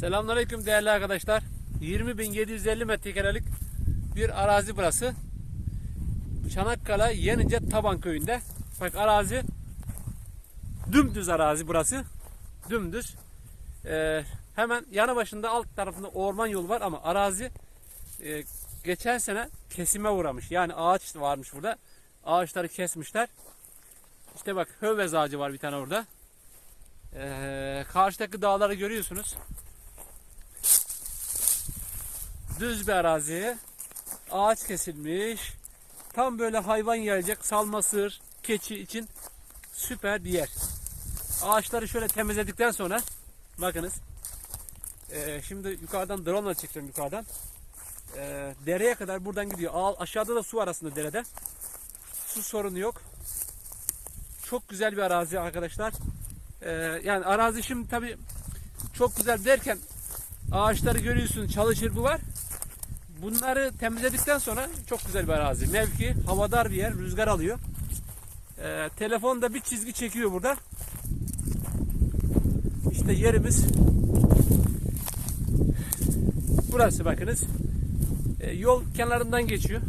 Selamünaleyküm değerli arkadaşlar. 20.750 metrekarelik bir arazi burası. Çanakkale Yenice Taban köyünde. Bak arazi dümdüz arazi burası. Dümdüz. Ee, hemen yanı başında alt tarafında orman yolu var ama arazi e, geçen sene kesime uğramış. Yani ağaç varmış burada. Ağaçları kesmişler. İşte bak hövez ağacı var bir tane orada. Ee, karşıdaki dağları görüyorsunuz. Düz bir arazi. Ağaç kesilmiş. Tam böyle hayvan gelecek. Salma sığır, keçi için süper bir yer. Ağaçları şöyle temizledikten sonra bakınız. Ee, şimdi yukarıdan drone ile çekeceğim yukarıdan. Ee, dereye kadar buradan gidiyor. Al, aşağıda da su var aslında derede. Su sorunu yok. Çok güzel bir arazi arkadaşlar. Ee, yani arazi şimdi tabi çok güzel derken ağaçları görüyorsun çalı çırpı var. Bunları temizledikten sonra çok güzel bir arazi. Mevki havadar bir yer rüzgar alıyor. Ee, telefonda bir çizgi çekiyor burada. İşte yerimiz burası bakınız. Ee, yol kenarından geçiyor.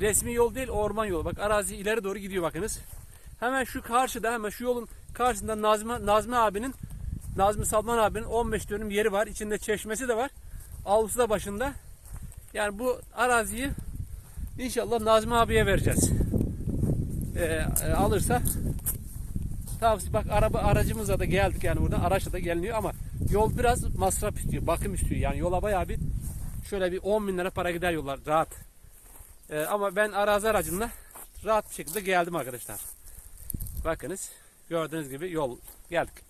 Resmi yol değil orman yolu. Bak arazi ileri doğru gidiyor bakınız. Hemen şu karşıda hemen şu yolun karşısında Nazmi, Nazmi abinin Nazmi Salman abinin 15 dönüm yeri var. İçinde çeşmesi de var. Avlusu da başında. Yani bu araziyi inşallah Nazmi abiye vereceğiz. Ee, e, alırsa tavsiye bak araba aracımızla da geldik yani buradan araçla da geliniyor ama yol biraz masraf istiyor bakım istiyor. Yani yola bayağı bir şöyle bir 10 bin lira para gider yollar rahat. Ee, ama ben arazi aracımla rahat bir şekilde geldim arkadaşlar. Bakınız gördüğünüz gibi yol geldik